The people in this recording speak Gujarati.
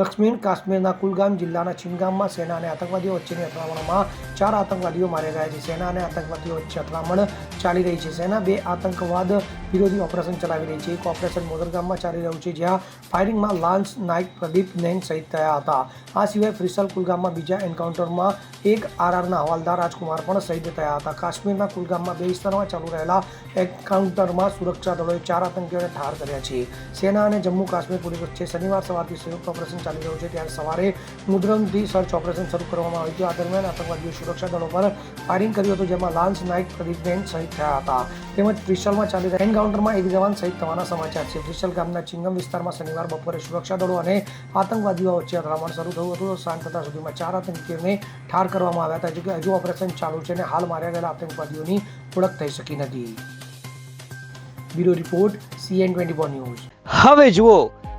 દક્ષિણ કાશ્મીરના કુલગામ જિલ્લાના છિનગામમાં સેના અને આતંકવાદીઓ વચ્ચેની અથડામણમાં ચાર આતંકવાદીઓ માર્યા ગયા છે. સેના અને આતંકવાદીઓ વચ્ચે અથડામણ ચાલી રહી છે. સેના બે આતંકવાદ વિરોધી ઓપરેશન ચલાવી રહી છે. એક ઓપરેશન મોદરગામમાં ચાલી રહ્યું છે, જ્યાં ફાયરિંગમાં લાન્સ નાઇક પ્રદીપ નૈન શહીદ થયા હતા. આ સિવાય ફ્રિસલ કુલગામમાં બીજા એન્કાઉન્ટરમાં એક આરઆરના હવાલદાર રાજકુમાર પણ શહીદ થયા હતા. કાશ્મીરના કુલગામમાં બે વિસ્તારમાં ચાલુ રહેલા એન્કાઉન્ટરમાં સુરક્ષા દળોએ ચાર આતંકીઓને ઠાર કર્યા છે. સેના અને જમ્મુ કાશ્મીર પોલીસ વચ્ચે શનિવાર સવારથી સંયુક્ત ઓપરેશન ચાલી રહ્યું છે. ત્યારે સવારે મુદ્રમથી સર્ચ ઓપરેશન શરૂ કરવામાં આવ્યું આ દરમિયાન આતંકવાદીઓ સુરક્ષા દળો પર ફાયરિંગ કર્યું હતું, જેમાં લાન્સ નાઇક પ્રદીપબેન શહીદ થયા હતા. તેમજ ત્રિશલમાં ચાલી રહેલા એન્કાઉન્ટરમાં એક જવાન શહીદ થવાના સમાચાર છે. ત્રિશલ ગામના ચિંગમ વિસ્તારમાં શનિવાર બપોરે સુરક્ષા દળો અને આતંકવાદીઓ વચ્ચે અથડામણ શરૂ થયું હતું. સાંજ થતાં સુધીમાં ચાર આતંકીઓને ઠાર કરવામાં આવ્યા હતા જોકે હજુ ઓપરેશન ચાલુ છે અને હાલ માર્યા ગયેલા આતંકવાદીઓની ઓળખ થઈ શકી નથી. Bureau report CN twenty news. હવે જુઓ